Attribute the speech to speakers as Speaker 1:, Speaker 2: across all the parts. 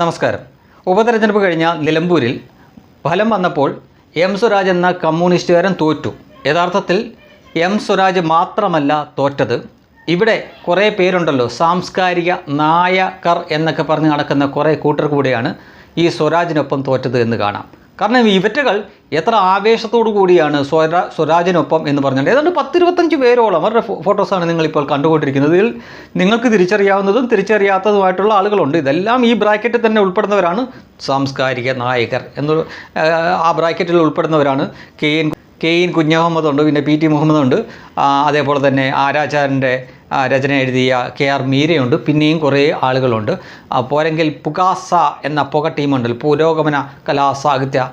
Speaker 1: നമസ്കാരം. ഉപതെരഞ്ഞെടുപ്പ് കഴിഞ്ഞ നിലമ്പൂരിൽ ഫലം വന്നപ്പോൾ എം സ്വരാജ് എന്ന കമ്മ്യൂണിസ്റ്റുകാരൻ തോറ്റു. യഥാർത്ഥത്തിൽ എം സ്വരാജ് മാത്രമല്ല തോറ്റത്. ഇവിടെ കുറേ പേരുണ്ടല്ലോ സാംസ്കാരിക നായകർ എന്നൊക്കെ പറഞ്ഞ് നടക്കുന്ന കുറേ കൂട്ടർ കൂടിയാണ് ഈ സ്വരാജിനൊപ്പം തോറ്റത് എന്ന് കാണാം. കാരണം ഇവറ്റകൾ എത്ര ആവേശത്തോടു കൂടിയാണ് സ്വരാ സ്വരാജിനൊപ്പം എന്ന് പറഞ്ഞാൽ ഏതാണ്ട് പത്തിരുപത്തഞ്ച് പേരോളം അവരുടെ ഫോട്ടോസാണ് നിങ്ങളിപ്പോൾ കണ്ടുകൊണ്ടിരിക്കുന്നത്. ഇതിൽ നിങ്ങൾക്ക് തിരിച്ചറിയാവുന്നതും തിരിച്ചറിയാത്തതുമായിട്ടുള്ള ആളുകളുണ്ട്. ഇതെല്ലാം ഈ ബ്രാക്കറ്റിൽ തന്നെ ഉൾപ്പെടുന്നവരാണ് സാംസ്കാരിക നായകർ എന്ന് ആ ബ്രാക്കറ്റിൽ ഉൾപ്പെടുന്നവരാണ്. K N K N Kunhahammed ഉണ്ട് പിന്നെ പി ടി മുഹമ്മദ് ഉണ്ട്. അതേപോലെ തന്നെ ആരാചാരന്റെ രചന എഴുതിയ കെ ആർ മീരയുണ്ട്. പിന്നെയും കുറേ ആളുകളുണ്ട്. പോരെങ്കിൽ പുകാസ എന്ന പുക ടീമുണ്ട്. പുരോഗമന കലാ സാഹിത്യ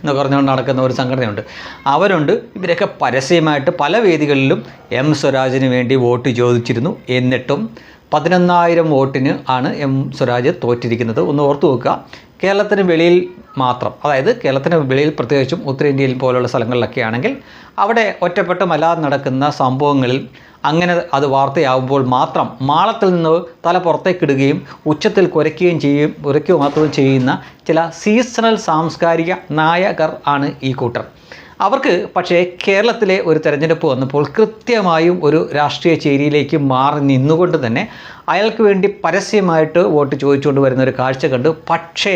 Speaker 1: എന്ന് പറഞ്ഞുകൊണ്ട് നടക്കുന്ന ഒരു സംഘടനയുണ്ട്. അവരുണ്ട്. ഇവരൊക്കെ പരസ്യമായിട്ട് പല വേദികളിലും എം സ്വരാജിന് വേണ്ടി വോട്ട് ചോദിച്ചിരുന്നു. എന്നിട്ടും പതിനൊന്നായിരം വോട്ടിന് ആണ് എം സ്വരാജ് തോറ്റിരിക്കുന്നത്. ഒന്ന് ഓർത്തു വെക്കുക കേരളത്തിന് വെളിയിൽ മാത്രം അതായത് കേരളത്തിന് വെളിയിൽ പ്രത്യേകിച്ചും ഉത്തരേന്ത്യയിൽ പോലുള്ള സ്ഥലങ്ങളിലൊക്കെ ആണെങ്കിൽ അവിടെ ഒറ്റപ്പെട്ടുമല്ലാതെ നടക്കുന്ന സംഭവങ്ങളിൽ അങ്ങനെ അത് വാർത്തയാവുമ്പോൾ മാത്രം മാളത്തിൽ നിന്ന് തല പുറത്തേക്കിടുകയും ഉച്ചത്തിൽ കുരയ്ക്കുകയും ചെയ്യും കുരയ്ക്കുക മാത്രം ചെയ്യുന്ന ചില സീസണൽ സാംസ്കാരിക നായകർ ആണ് ഈ കൂട്ടർ. അവർക്ക് പക്ഷേ കേരളത്തിലെ ഒരു തെരഞ്ഞെടുപ്പ് വന്നപ്പോൾ കൃത്യമായും ഒരു രാഷ്ട്രീയ ചേരിയിലേക്ക് മാറി നിന്നുകൊണ്ട് തന്നെ അയാൾക്ക് വേണ്ടി പരസ്യമായിട്ട് വോട്ട് ചോദിച്ചുകൊണ്ട് വരുന്ന ഒരു കാഴ്ച കണ്ടു. പക്ഷേ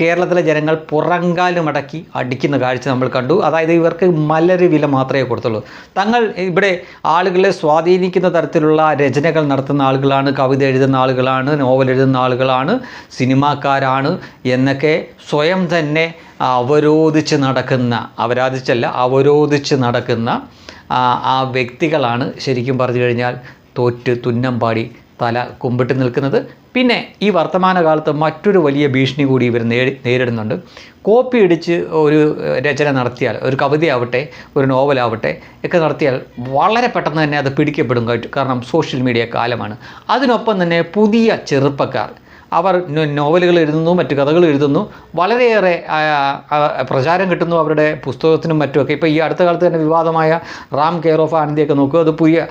Speaker 1: കേരളത്തിലെ ജനങ്ങൾ പുറങ്കാലുമടക്കി അടിക്കുന്ന കാഴ്ച നമ്മൾ കണ്ടു. അതായത് ഇവർക്ക് മലര് വില മാത്രമേ കൊടുത്തുള്ളൂ. തങ്ങൾ ഇവിടെ ആളുകളെ സ്വാധീനിക്കുന്ന തരത്തിലുള്ള രചനകൾ നടത്തുന്ന ആളുകളാണ് കവിത എഴുതുന്ന ആളുകളാണ് നോവൽ എഴുതുന്ന ആളുകളാണ് സിനിമാക്കാരാണ് എന്നൊക്കെ സ്വയം തന്നെ അവരോധിച്ച് നടക്കുന്ന അവരാധിച്ചല്ല അവരോധിച്ച് നടക്കുന്ന ആ, വ്യക്തികളാണ് ശരിക്കും പറഞ്ഞു കഴിഞ്ഞാൽ തോറ്റ് തുന്നം പാടി തല കുമ്പിട്ട് നിൽക്കുന്നത്. പിന്നെ ഈ വർത്തമാനകാലത്ത് മറ്റൊരു വലിയ ഭീഷണി കൂടി ഇവർ നേരിടുന്നുണ്ട്. കോപ്പി അടിച്ച് ഒരു രചന നടത്തിയാൽ ഒരു കവിതയാവട്ടെ ഒരു നോവലാവട്ടെ ഒക്കെ നടത്തിയാൽ വളരെ പെട്ടെന്ന് തന്നെ അത് പിടിക്കപ്പെടും. കാരണം സോഷ്യൽ മീഡിയ കാലമാണ്. അതിനൊപ്പം തന്നെ പുതിയ ചെറുപ്പക്കാർ അവർ നോവലുകൾ എഴുതുന്നു മറ്റു കഥകൾ എഴുതുന്നു. വളരെയേറെ പ്രചാരം കിട്ടുന്നു അവരുടെ പുസ്തകത്തിനും മറ്റുമൊക്കെ. ഇപ്പോൾ ഈ അടുത്ത കാലത്ത് തന്നെ വിവാദമായ റാം കെയർ ഓഫ് ആനന്ദിയൊക്കെ നോക്കുക അത് പുതിയ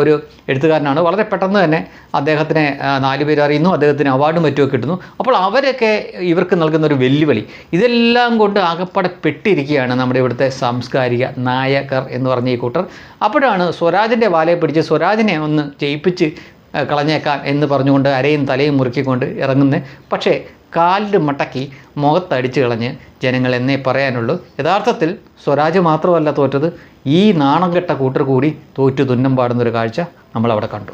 Speaker 1: ഒരു എഴുത്തുകാരനാണ്. വളരെ പെട്ടെന്ന് തന്നെ അദ്ദേഹത്തിനെ നാല് പേര് അറിയുന്നു. അദ്ദേഹത്തിന് അവാർഡും മറ്റുമൊക്കെ കിട്ടുന്നു. അപ്പോൾ അവരൊക്കെ ഇവർക്ക് നൽകുന്ന ഒരു വെല്ലുവിളി. ഇതെല്ലാം കൊണ്ട് ആകപ്പാടെ പെട്ടിരിക്കുകയാണ് നമ്മുടെ ഇവിടുത്തെ സാംസ്കാരിക നായകർ എന്ന് പറഞ്ഞ ഈ കൂട്ടർ. അപ്പോഴാണ് സ്വരാജിന്റെ വാലയെ പിടിച്ച് സ്വരാജിനെ ഒന്ന് ജയിപ്പിച്ച് കളഞ്ഞേക്കാം എന്ന് പറഞ്ഞുകൊണ്ട് അരയും തലയും മുറുക്കിക്കൊണ്ട് ഇറങ്ങുന്നത് പക്ഷേ കാലിൽ മടക്കി മുഖത്തടിച്ച് കളഞ്ഞ് ജനങ്ങൾ എന്നേ പറയാനുള്ളൂ. യഥാർത്ഥത്തിൽ സ്വരാജ് മാത്രമല്ല തോറ്റത്. ഈ നാണം കെട്ട കൂട്ടർ കൂടി തോറ്റു തുന്നം പാടുന്നൊരു കാഴ്ച നമ്മളവിടെ കണ്ടു.